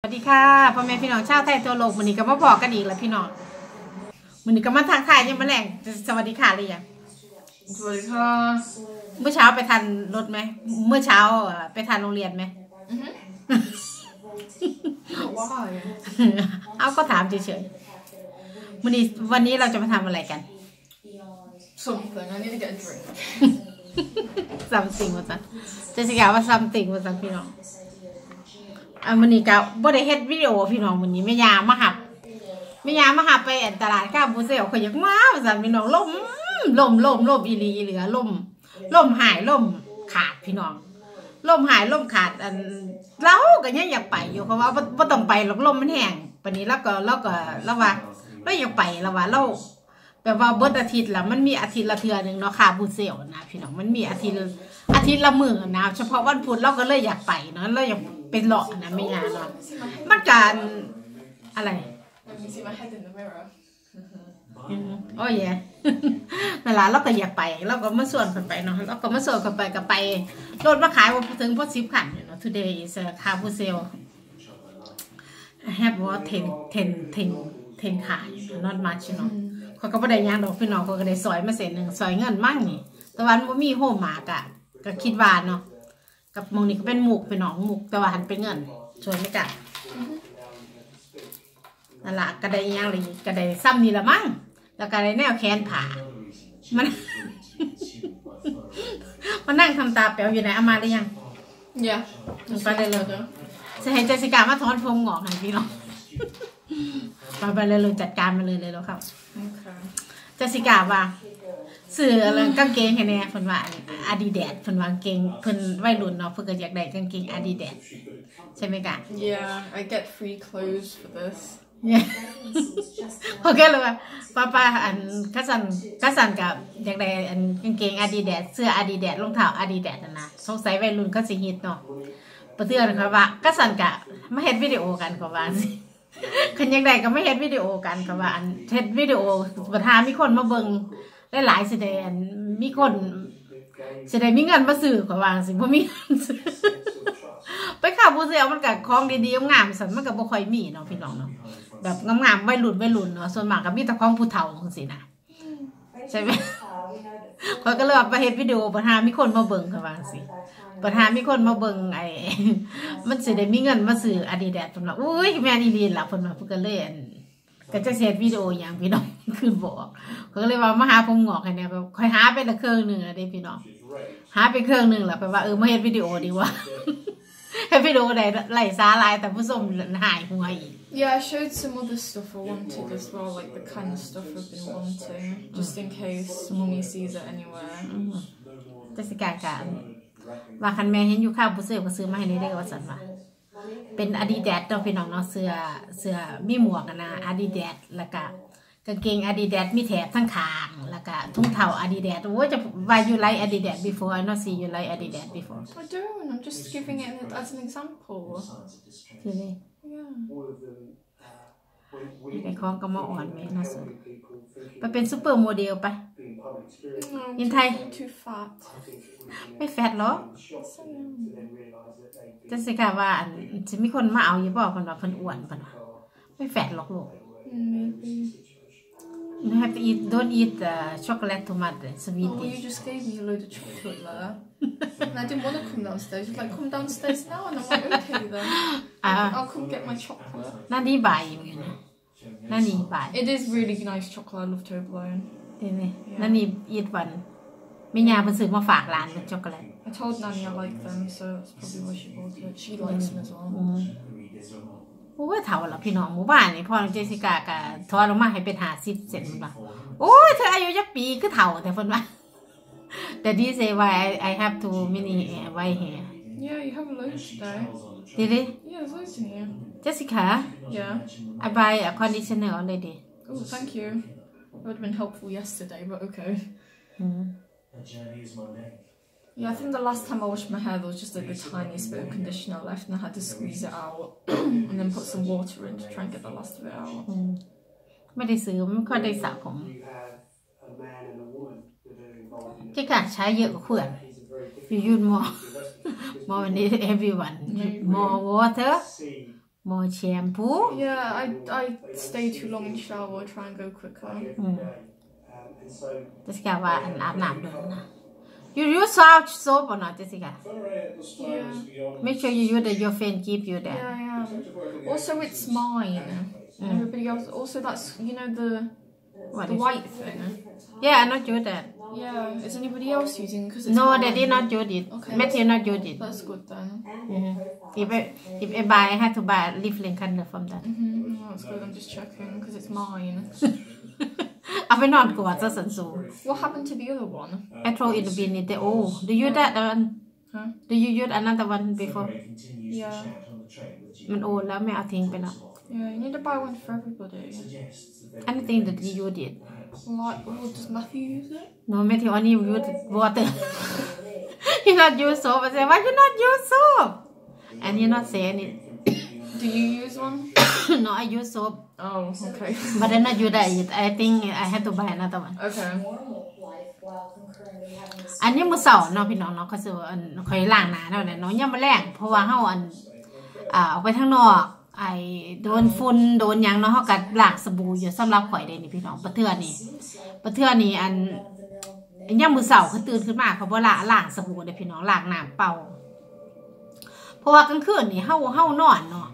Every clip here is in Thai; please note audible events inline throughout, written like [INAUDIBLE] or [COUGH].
สวัสดีค่ะพ่อแม่พี่น้องชาวไทยตัวโลกวันนี้ก็มาบอกกันอีกแล้วพี่น้องวันนี้ก็มาทางไทายยังมาแรงสวัสดีค่ะเลยยังสวัสดีค่ะเมื่อเช้าไปทันรถไหมเมื่อเช้าอะไปทันโรงเรียนไหมว้ายเอาก็ถามเฉยๆวันนี้วันนี้เราจะมาทำอะไรกัน something I need to get a drink ซัมติงว่าสันจะสิกล่าวว่าซัมติงว่าสันพี่น้อง อะวันนี้ก็บ่ได้เฮ็ดวิดีโอพี่น้องวันนี้แม่ยามาหับแม่ยามาหับไปอันตลาดข้าบูเซลข่อยอยากมาสันพี่น้องล่มล่มล่มล่มอีหลีอีเหลือล่มล่มหายล่มขาดพี่น้องล่มหายล่มขาดอันเราก็ยังอยากไปอยู่เพราะว่าบ่ต้องไปหรอกลมมันแห้งปานนี้แล้วก็เราก็เราว่าเราอยากไปแล้วว่าเราแบบว่าเบิดอาทิตย์ละมันมีอาทิตย์ละเทือหนึ่งเนาะค่ะบูเซลนะพี่น้องมันมีอาทิตย์อาทิตย์ละมื้อนะเฉพาะวันพุธเราก็เลยอยากไปเนาะเราอยาก เป็นเลาะนะไม่ยาเนาะ see my head มันการอะไร let me see my head in the mirror อืมโอ้ยนั่นล่ะเราก็อยากไปเราก็มาส่วนกันไปเนาะเราก็มาส่วนกันไปก็ไปรถมาขายว่าถึงพอสิบขันเนาะ today is a car for sale I have what ten ten ten ten car not much เนาะเขาก็บ่ได้หยังดอกพี่น้องเขาก็ได้ซอยมาเส้นหนึ่งซอยเงินมั่งนี่แต่วันว่ามีโฮมมากะก็คิดว่าเนาะ กับหมองนี่ก็เป็นหมูกพี่น้องหมูกแต่ว่าหันเป็นเงินช่วยไม่กะนั่นละก็ได้หยังเลยก็ได้ซ้ำนี่ละมั้งแล้วก็ได้แนวแขนผ่ามัน มันนั่งทำตาแป๋วอยู่ไหนเอามาได้ยัง yeah ไปเลยเลยจะให้เจสสิก้ามาถอนผมงอกให้พี่น้องไปไปเลยเลยจัดการมาเลยเลยแล้วครับ okay เจสสิก้าว่า ซื้ออะไรกางเกงให้แน่เพิ่นว่าอาดิดาสเพิ่นว่ากางเกงเพิ่นวัยรุ่นเนาะเพิ่นก็อยากได้กางเกงอาดิดาสใช่ไหมกะ yeah I get free clothes for this เนี่ยโอเคเลยว่าป้าป้าอันกัสันกัสันกับอยากได้อันกางเกงอาดิดาสเสื้ออาดิดาสรองเท้าอาดิดาสนั่นนะสงสัยวัยรุ่นเขาสิฮิตเนาะประเทือนครับว่ากัสันกะมาเฮ็ดวิดีโอกันก็ว่าสิคันอยากได้ก็ไม่เฮ็ดวิดีโอกันก็ว่าอันเฮ็ดวิดีโอประธานมีคนมาเบิ่ง หลายๆสิได้มีคนสิได้มีเงินมาซื้อก็ว่าสิบ่มีเงินซื้อไปข่าวผู้เสียมันก็ของดีๆงามสันมันก็บ่ค่อยมีเนาะพี่น้องเนาะแบบงามๆวัยรุ่นวัยรุ่นเนาะส่วนมากก็มีแต่ของผู้เฒ่าจังซี่นะใช่ไหมเขาก็เลยเอาไปเฮ็ดวิดีโอประธานมีคนมาเบิ่งขว่าสิประธานมีคนมาเบิ่งไอ้มันสิได้มีเงินมาซื้ออาดิดาสเพิ่นว่าอุ้ยแม่นอีหลีล่ะเพิ่นว่าเพิ่นก็เลยอั่น ก็จะเฮ็ดวิดีโอหยังพี่น้องคือบอกเขาก็เลยว่ามาหาผมงอกให้แหน่แบบค่อยหาไปละเครื่องหนึงอะเด้พี่น้องหาไปเครื่องหนึงล่ะแปลว่าเออมาเฮ็ดวิดีโอดีกว่าเฮ็ดวิดีโอได้ไร้สาระแต่ผู้ชมหายหัวอีก yeah I showed some other stuff I wanted as well like the kind of stuff I've been wanting just in case mummy sees it anywhere จัสิกาการว่าคันแม่เห็นอยู่ข้าวผู้ซื้อก็ซื้อมาให้นี่ได้ว่าสันว่า เป็นอาดิดาสเนาะพี่น้องเนาะเสื้อเสื้อมีหมวกอะนะอาดิดาสแล้วก็กางเกงอาดิดาสมีแถบทั้งขางแล้วก็ถุงเท้าอาดิดาสโอ้ยจะว่า you like Adidas before I not see you like Adidas before I don't I'm just giving it as an example ที นี้ yeah ไอ้ของก็มาอ่อนแม่เนาะสุดไปเป็นซูเปอร์โมเดลไป no, In Thai. too fat ไม่แฟตหรอก so no. จัสิกาว่าอันจะมีคนมาเอาอยู่บ่เพิ่นว่าเพิ่นอ้วนเพิ่นว่าไม่แฟตหรอกลูก maybe You have to eat, don't eat uh, chocolate too much, sweet. Oh, well, you just gave me a load of chocolate there. and I didn't want to come downstairs. You're like, come downstairs now. And I'm like, okay then. Ah. I'll come get my chocolate. นั่นนี่บ่ายอยู่ไงนะนั่นนี่บ่าย It is really nice chocolate. I love Toblerone. เห็นไหมนั่นนี่อีทวันไม่ยาเพิ่นซื้อมาฝากร้านเป็นช็อกโกแลต I told Nanny I like them, so that's probably why she bought it. She likes them as well. อืม โอ้ยเฒ่าแล้วพี่น้องหมู่บ้านนี่พ่อน้องเจสิก้าก็ทอดลงมาให้เป็น50เซนมันว่าโอ้ยเธออายุจักปีคือเฒ่าแต่เพิ่นว่าแต่ดีเซว่า I I have too many uh, white hair Yeah, you have a load today. ดีดิ Yeah, there's loads in here. เจสิก้า Yeah. I buy a conditioner already Oh, thank you. That would have been helpful yesterday, but okay. อืม Yeah, I think the last time I washed my hair, there was just like the tiniest bit of conditioner left, and I had to squeeze it out [COUGHS] and then put some water in to try and get the last of it out. อืมไม่ได้ซื้อไม่ค่อยได้สระผม you have a man and a woman that are involved in เจ๊กะใช้เยอะกว่าเพื่อน He's a very you use more [LAUGHS] more than everyone more water see more shampoo Yeah, I I stay too long in shower, try and go quicker. every Mm. day. Um, and so เจสสิก้าว่าอันอาบน้ำเลยนะ You use soap, soap or not, Jessica? Yeah. Make sure you use that your friend give you that. Yeah, yeah. Also, it's mine. Mm. Everybody else. Also, that's you know the what the white it? thing. Yeah, I not use that. Yeah. Is anybody else using? Cause no, they did not use it. Okay. Matthew not use it. That's good then. Mm-hmm. If I, if I buy, I had to buy a leaf link candle from that. Mm-hmm. No, that's good. I'm just checking because it's mine. [LAUGHS] [LAUGHS] [LAUGHS] เอาไปนอนกอดซะสันสูง What happened to the other one? I throw in the bin in the oh do you use that one Huh? do you use another one before Yeah. มันโอแล้วไม่เอาทิ้งไปแล้ว Yeah, you need to buy one for everybody. anything that you did Like, oh, does Matthew use it? no Matthew only use water [LAUGHS] he not use soap I say why you not use soap and he not say any Do you use one? no I use soap Oh, okay. but I not use that yet I think I have to buy another one Okay. normal life while concurrently having this อันนี้มือเสาร์เนาะพี่น้องเนาะเขาสิว่าอันคอยล้างหน้าเนาะเนี่ยเนาะย่ำมาแรงเพราะว่าเฮาอันอ่าออกไปข้างนอกไอ้โดนฝุ่นโดนหยังเนาะเฮาก็ล้างสบู่อยู่สำหรับข่อยเด้นี่พี่น้องประเทื่อนี่ประเทื่อนี่อันย่ำมือเสาร์เขาตื่นขึ้นมาเขาบ่ละล้างสบู่เด้พี่น้องล้างน้ำเปล่า เพราะว่ากลางคืนนี่เฮาเฮานอนเนาะ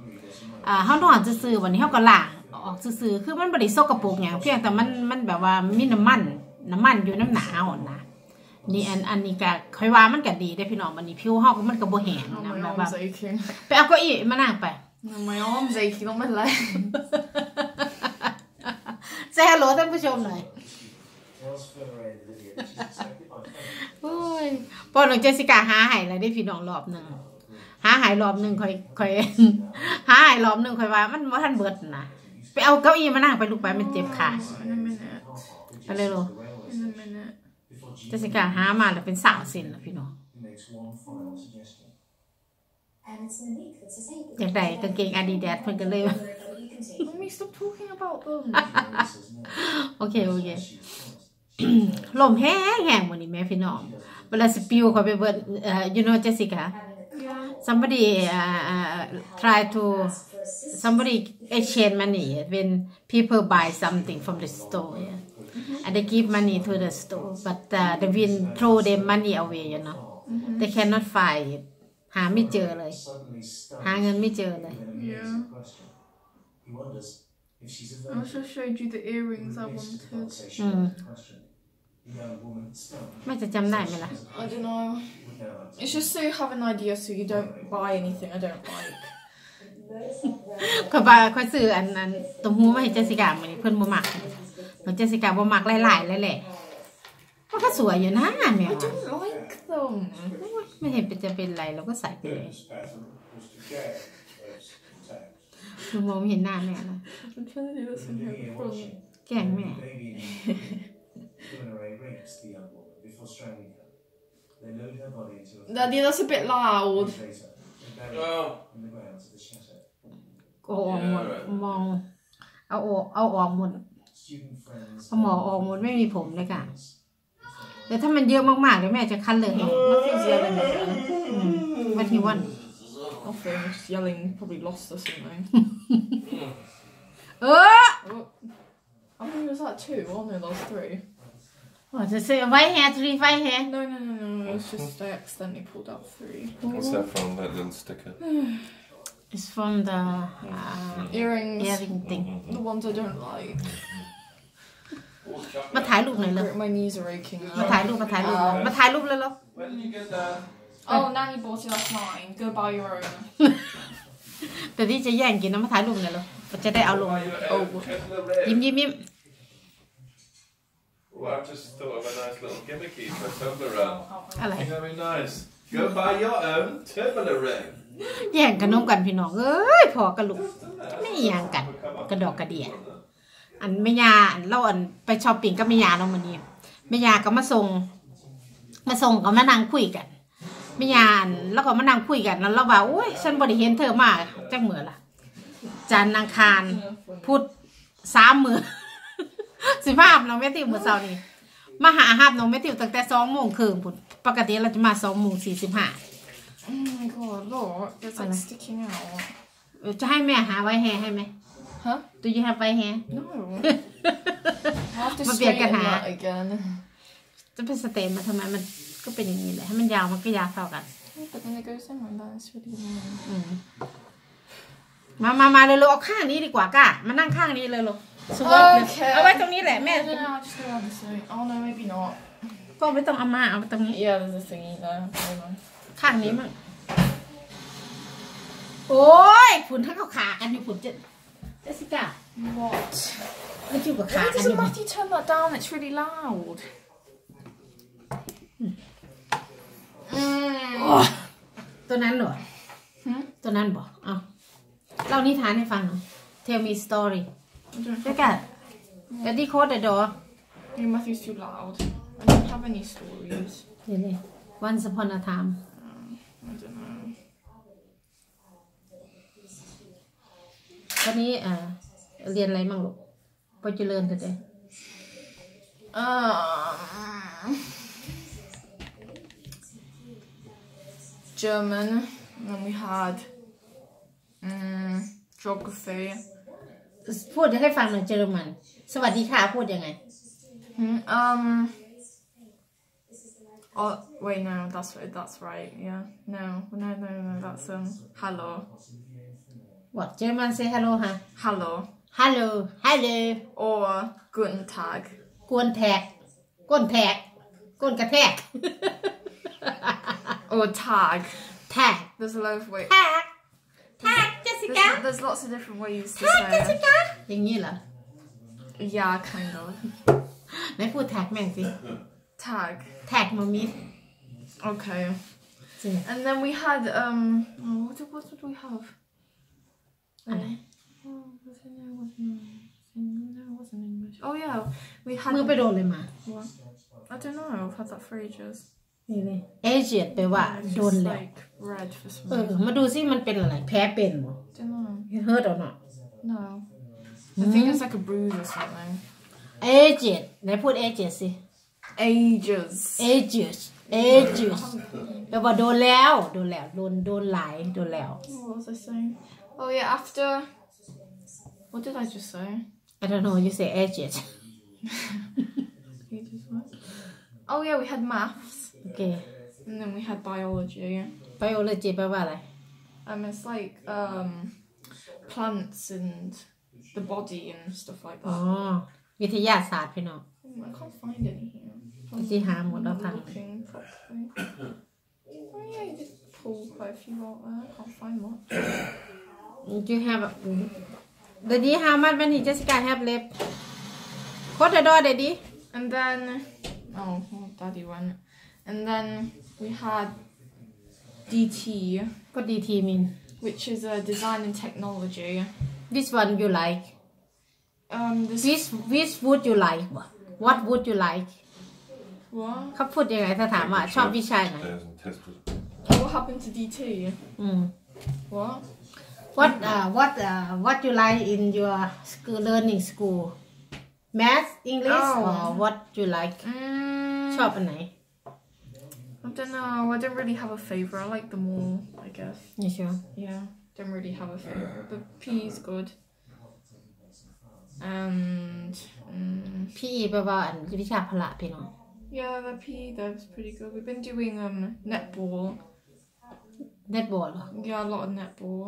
อ่าเฮานอนซื่อๆวันนี้เฮาก็ล้างออกซื่อๆคือมันบ่ได้สกปรกหยังเพียงแต่มันมันแบบว่ามีน้ำมันน้ำมันอยู่น้ำหนาเอานะนี่อันอันนี้ก็ค่อยว่ามันก็ดีได้อพี่น้องมันนี่ผิวเฮาก็มันก็บ่แห้ง Oh, นะ my แบบว่า arm's aching. ไปเอาเก้าอี้มานั่งไป No, my arm's aching, not my leg. แซ่ฮัลโหลท่านผู้ชมหน่อยโอ้ยพอน้องเจสสิก้าหาใหายแล้วได้พี่น้องรอบหนึง หาใหายรอบหนึงค่อยค่อยหาใหายรอบหนึงค่อยว่า มันบ่ทันเบิดนะไปเอาเก้าอี้มานั่งไปลูกไปมันเจ็บขา In a minute. ไปเลยลูก In a minute. เจสสิก้าหามาแล้วเป็นสาวเส้นแล้วพี่น้อง and it's Monique that's disabled. อยากได้กางเกงอาดิดาสเพิ่นก็เลย But you can take Mommy, stop talking about them. โอเคโอเคลมแห้งแห้งมื้อนี้แม่พี่น้องเวลาสปิวเขาไปเบิดเอ่อ you know Jessica yeah. somebody uh, uh, try to somebody exchange money when people buy something from the store yeah. and they give money to the store but uh, the wind throw their money away you know they cannot find it หาไม่เจอเลย หาเงินไม่เจอเลย Yeah. I also showed you the earrings I wanted. อื มแม่จะจำได้ไหมล่ะ I don't know. It's just so you have an idea so you don't buy anything I don't like. ก็บาค่อยซื้ออันอันตัวหูมาให้เจสสิก้ามื้อนี้เพิ่นบ่มักน้องเจสสิก้าบ่มักหลายๆเลยแหละมันก็สวยอยู่นะแม่ I don't like them. ไม่เห็นเป็นจะเป็นไรเราก็ใส่ไปเลยดูมองไม่เห็นหน้าแม่นะ I'm trying to do this from here in front. แกล้งแม่ Daddy, that's a bit loud. โอ้ออกหมดมองเอาออกเอาออกหมดเอาหมอออกหมดไม่มีผมเลยค่ะ แต่ถ้ามันเยอะมากๆเดี๋ยวแม่จะคันเลยให้ Nothing's yelling again. วันที่วัน Nothing, just yelling, probably lost or something. เออ oh. How many was that? Two? Oh no, that was three. ว่าจะซื้อไว้แฮทรีไฟแฮ No, no, no, no, it was just I accidentally pulled out three. What's that from? That little sticker. [SIGHS] it's from the uh, Earrings. earring thing The ones I don't like. [LAUGHS] มาถ่ายรูปหน่อยเลย My knees are aching มา now. ถ่ายรูปมาถ่ายรูปมาถ่ายรูปเลยเหรอ When did you get that? Oh, Nanny bought it last night. Go buy your own. [LAUGHS] แต่ที่จะแย่งกินนะมาถ่ายรูปหน่อยเหรอจะได้เอาลง Buy your own kettle of red. ยิ้มยิ้มยิ้ม Oh, I've just thought of a nice little gimmicky for Toblerone. อะไร Very nice. Go buy your own Toblerone. แย่งขนมกันพี่น้องเอ้ยพอกระลุกไม่แย่งกันกระดอกกระเดีย อันแม่ยาอันเราอันไปช้อปปิ้งกับแม่ยาเนาะมื้อนี้แม่ยาก็มาส่ง มาส่งก็มานั่งคุยกันแม่ยาอันแล้วก็มานั่งคุยกันแล้วเราว่าโอ้ยฉันบ่ได้เห็นเธอมาจักมื้อละจันทร์อังคารพุธสามมื้อ สิภาพน้องแม่ติวมื้อเช้านี้มาหาหาบน้องแม่ติวตั้งแต่2โมงครึ่งพุ่นปกติเราจะมา2โมง45 Oh my god, look, it's like Hello. sticking out. จะให้แม่หาไว้แฮให้ไหม Huh? Do you have ไว้แฮ No. I have to Mà việc cái straighten hả? that again. จะเป็นสเตนมาทำไมมันก็เป็นอย่างนี้แหละให้มันยาวมันก็ยาวเท่ากัน But then it goes in like that. It's really annoying. อืมมามามาเลยลูกเอาข้างนี้ดีกว่าก้ามานั่งข้างนี้เลยลูก สวยเลยโอเคเอาไว้ตรงนี้แหละแม่ I don't know. I'll just go around this way. Oh no, maybe not. ก็ไม่ต้องเอามาเอาไว้ตรงนี้ Yeah, there's a thingy there. Hold on. ข้างนี้มั่งโอ้ยผุนทั้งเขาขากันอยู่ผุนเจเจสสิก้า What? มันอยู่กับขา Why กันอ doesn't ยู่ Matthew turn that down? It's really loud. ตัวนั้นเหรอ Hmm? ตัวนั้นบอกเอาเล่านิทานให้ฟังหน่อย Tell me story I don't แล้วกัน Daddy close the door Yeah, Matthew's too loud. I don't have any stories. เดี๋ยวนี้ Once upon a time I don't know. วันนี้เอ่อเรียนอะไรมั่งลูกพอจะเรียนตัวเอง Um, German, and then we had um, geography. พูดให้ฟังหน่อยเยอรมัน สวัสดีค่ะพูดยังไง Hmm, Um. Oh wait, no, that's right. That's right. Yeah, no, no, no, no. That's um, hello, What เยอรมัน say hello ฮะ hello, hello hello or guten Tag. กวนแทกก้นแทกก้นกระแทก Or tag. แทก There's a lot of ways. แ There's, there's lots of different ways to แทกเจสสิ say it. ก้าอย่างนี้เหรอ Yeah, kind of. [LAUGHS] ไหนพูดแท็กแม่งสิ Tag. แท็กมามิ Okay. สิ And then we had um. Oh, what did, what did we have? อะไร Oh, was it, no, it wasn't. No, it wasn't English. Oh yeah, we had. มือไปโดนเลยมา What? I don't know. I've had that for ages. นี่เลยเอเจียดแปลว่า It's โดน just แล้ว like red for some เออ reason. มาดูซิมันเป็นอะไร แพ้เป็นบ่ Don't know. เฮิร์ตเอา หน่อย No. I think it's like a bruise or something. เอเจียดไหนพูดเอเจียดสิ Ages. เอเจียดเอเจียดแปลว่าโดนแล้ว โดนแล้ว โดน โดนหลาย โดนแล้ว What was I saying? Oh yeah, after. What did I just say? I don't know you say เอเจียด [LAUGHS] Ages what? Oh yeah, we had maths, โอเค and then we had biology. biology แปลว่าอะไร Um, it's like um, plants and the body and stuff like อ๋อ that. วิทยาศาสตร์พี่น้อง Mm, I can't find any here. I'm ที่หาหมดแล้วทาง looking properly. [COUGHS] Oh yeah, you did pull quite a few out there. I can't find much. you have daddy how much money Jessica have left close the door daddy And then, oh, well, Daddy went. And then we had DT, what DT mean which is uh, design and technology. this one you like Um, this which which would you like what would you like what? เขาพูดยังไงถ้าถามว่าชอบวิชาไหน There's and test was- Oh, what happened to DT? อืม What? what uh, what uh, what you like in your school learning school math English Oh. or what you like Mm, ชอบอันไหน I don't know. I don't really have a favorite. I like them all, I guess. you sure Yeah, don't really have a favorite. But P is good. And mm, PE แปลว่าอันวิชาพละพี่น้อง yeah, the P that's pretty good. We've been doing um netball. netball เหรอ Yeah, a lot of netball.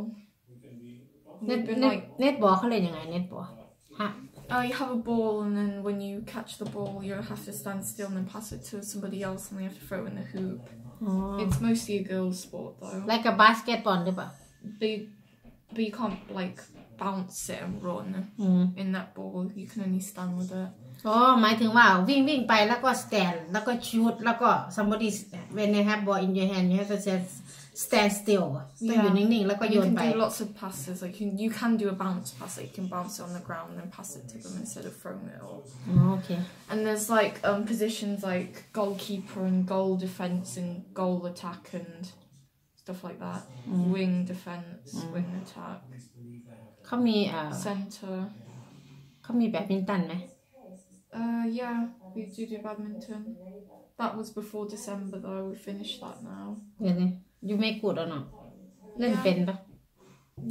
net We've been net like, netball เขาเรียนยังไง netball ฮะ oh, you have a ball, and then when you catch the ball, you have to stand still and then pass it to somebody else, and they have to throw it in the hoop. อ๋อ It's mostly a girls' sport though. like a basketball หรือเปล่า But you, but you can't like bounce it and run อืม in that ball. You can only stand with it. อ๋อหมายถึงว่าวิ่งวิ่งไปแล้วก็ stand แล้วก็ shoot แล้วก็ somebody when they have ball in your hand you have to just stand still ต้องอยู่ Yeah. นิ่งๆ แล้วก็ And โย you น can ไป do lots of passes. Like you, you can do a bounce pass. Like you can bounce it on the ground and then pass it to them instead of throwing it up. อ๋อโอเค And there's like um positions like goalkeeper and goal defense and goal attack and stuff like that. Wing defense, wing attack, เขามีเอ่อ center. เขามีแบดมินตันไหม Uh, yeah, we do do badminton. That was before December though. We finished that now. เดี๋ยวนี้ You make good or not เล่นเป็นปะ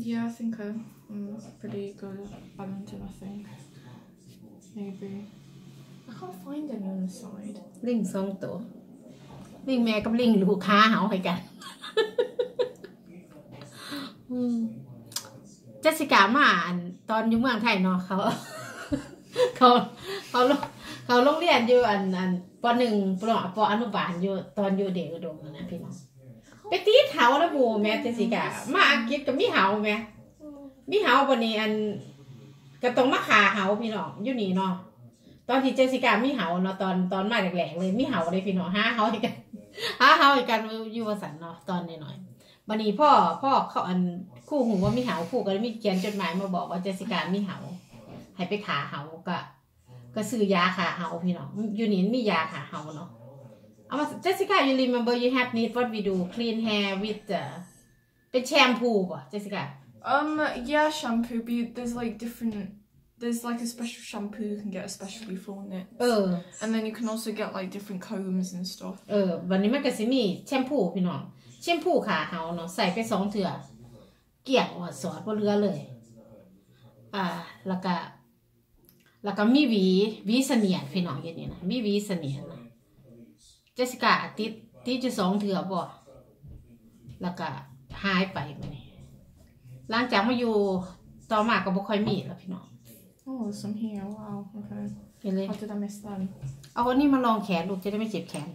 Yeah, I think I'm, I'm pretty good at badminton, I think. Maybe. I can't find any on the side. ลิงสองตัวลิงแม่กับลิงลูกค้าเหาให้กันอืมเจสสิกามาอันตอนอยู่เมืองไทยเนาะเขา เขาเขาลงเขาโรงเรียนอยู่อันอันปหนึ่งปอปออนุบาลอยู่ตอนอยู่เด็กอุดมอะนะพี่น้อง ไปตีเถาแล้วบูแม่เจสสิกามาอังกฤษก็มีเหาแม่มีเหาปนี้อันก็ต้องมาขาเหาพี่น้องอยู่นี่เนาะตอนที่เจสสิก้ามีเหาเนาะตอนตอนมาแรกๆเลยมีเหาเลยพี่น้องหาเหาอีกกันหาเหาอีกกันอยู่วสันเนาะตอนน้อยๆวันนี้พ่อพ่อเขาอันครู่หูว่ามีเหาครู่ก็เลยมีเขียนจดหมายมาบอกว่าเจสสิก้ามีเหาให้ไปขาเหาก็ ก็ซื้อยาขาเหาพี่น้องอยู่นี่มียาขาเหาเนาะ เอามาเจสสิก้า you remember you have need what we do clean hair with the เป็นแชมพูป่ะเจสสิก้า Um, yeah, shampoo, but there's like different. There's like a special shampoo you can get especially for it. เออ And then you can also get like different combs and stuff. เออวันนี้มันก็สิมีแชมพูพี่น้องแชมพูขาเฮาเนาะใส่ไปสองเถื่อเกลี่ยงอดสอดบ่เหลือเลย อ่า แล้วก็แล้วก็มีหวีหวีเสนียดพี่น้องอย่างนี้นะมีหวีเสนียดนะ เจสสิก้าติดติดจะสองเถื่อบ่แล้วก็หายไปบัดนี้หลังจากมาอยู่ต่อมาก็บ่ค่อยมีแล้วพี่น้อง Oh, there's some here. Wow. Okay. เห็นเลย How did I miss them? เอาอันนี้มาลองแขนลูกจะได้ไม่เจ็บแขน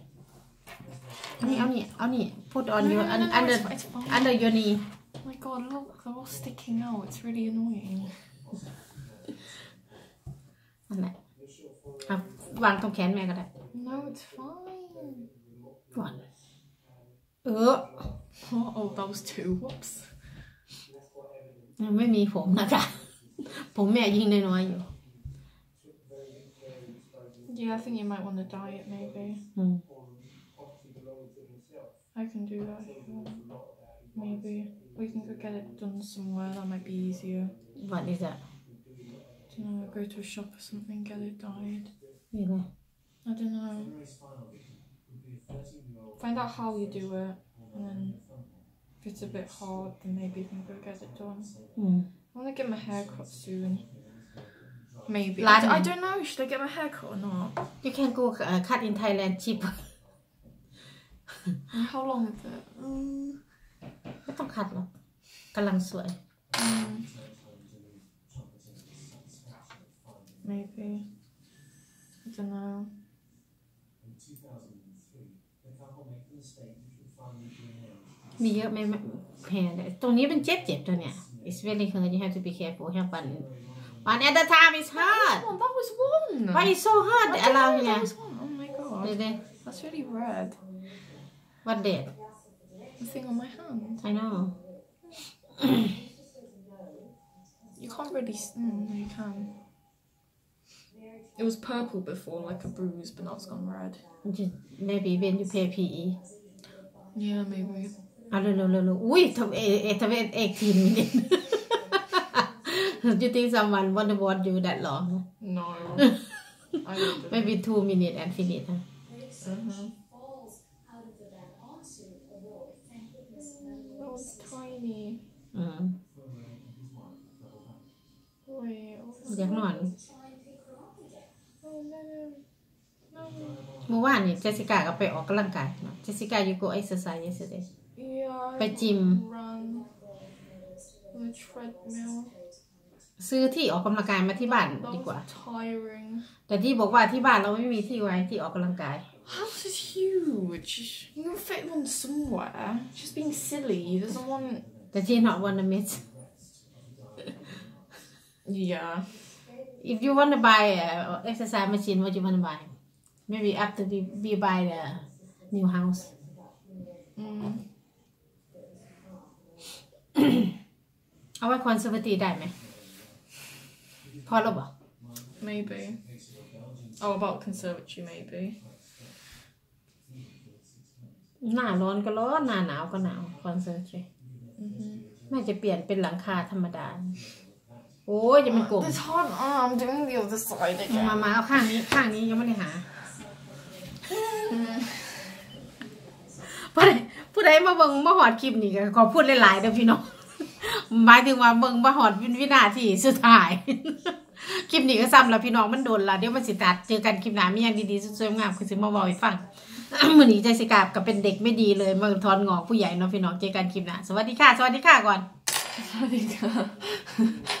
เอานี่เอานี่เอานี่ put on your no, no, no, under it's, it's fine. under your knee Oh my god, look, they're all sticking out. It's really annoying. นั่นแหละเอาวางตรงแขนแม่ก็ได้ No, it's fine. ก่อนเอ[LAUGHS] อ Oh, oh that was two. Whoops. ยังไม่มีผมนะคะ ผมแม่ยิ่งน้อยๆอยู่ Yeah, I think you might want to dye it maybe. อืม I can do that if you want. Maybe. We can go get it done somewhere. That might be easier. วันนี้จะ don't know, go to a shop or something, get it dyed. นี่เลย I don't know. Find out how you do it, and then if it's a bit hard, then maybe you can go get it done. อืม I want to get my hair cut soon. Maybe. I, Latin. d- I don't know. Should I get my hair cut or not? you can go uh, cut in Thailand cheap And how long is it? Mm, ไม่ต้องคัดหรอกกำลังสวย mm. Maybe. I don't know. มีเยอะไหมแพงเลยตรงนี้เป็นเจ็บเจ็บตัวเนี่ย it's very hard you have to be careful ให้ปันปัน at the time it's hard Oh, that was one. why is so hard I อะ don't ไร know, เนี่ย that was one. Oh my เดี๋ยว god. เดี๋ยว That's really red. what date The thing on my hand. I know You can't really. s- Mm, no, you can. It was purple before, like a bruise, but now it's gone red. maybe when you pay PE Yeah, maybe. อ่ะเร็วเร็วเร็วเร็วอุ้ยทำเอเอทำเอเอ็กทีมินิ you think someone want to watch you that long No. [LAUGHS] I don't. maybe two minutes and finish ฮะ Mhm. falls out of the van onto a wall. Thank goodness. That was tiny. อืม Wait. what- อยากนอน เมื่อวานนี่เจสสิก้าก็ไปออกกำลังกายเนาะเจสสิก้า you go exercise yesterday Yeah. I ไปจิม Run. On the treadmill. ซื้อที่ออกกำลังกายมาที่บ้าน That ดีกว่า was tiring. แต่ที่บอกว่าที่บ้านเราไม่มีที่ไว้ที่ออกกำลังกาย House is huge. You can fit one somewhere. Just being silly. Doesn't want. แต่ที่ not wanna miss Yeah. If you wanna buy a exercise machine what you wanna buy maybe after we we buy the new house Mm. เอาไว้คอนเซอร์วทีได้ไหมพอแล้วบอก Maybe. Oh, about conservatory, maybe. หน้าร้อนก็ร้อนหน้าหนาวก็หนาวคอนเซอร์วที Mm-hmm. น่าจะเปลี่ยนเป็นหลังคาธรรมดา โอ้ยจะเป็นกลุ่ม It's hard. Oh, I'm doing the other side มา again. มาเอาข้างนี้ข้างนี้ยังไม่ได้หาผู้ใดผู้ใดมาเบิ่งมาหอดคลิปนี่ก็ขอพูดหลายๆเด้อพี่น้องหมายถึงว่าเบิ่งมาหอดวินวินาทีสุดท้ายคลิปนี้ก็ซ้ำแล้วพี่น้องมันโดนละเดี๋ยวมันสิตัดเจอกันคลิปหน้ามีอย่างดีๆสวยๆงามคือสิมาบอกให้ฟังมื้อนี้ใจสิกราบก็เป็นเด็กไม่ดีเลยมาทอนงอกผู้ใหญ่เนาะพี่น้องเจอกันคลิปหน้าสวัสดีค่ะ สวัสดีค่ะก่อน I think.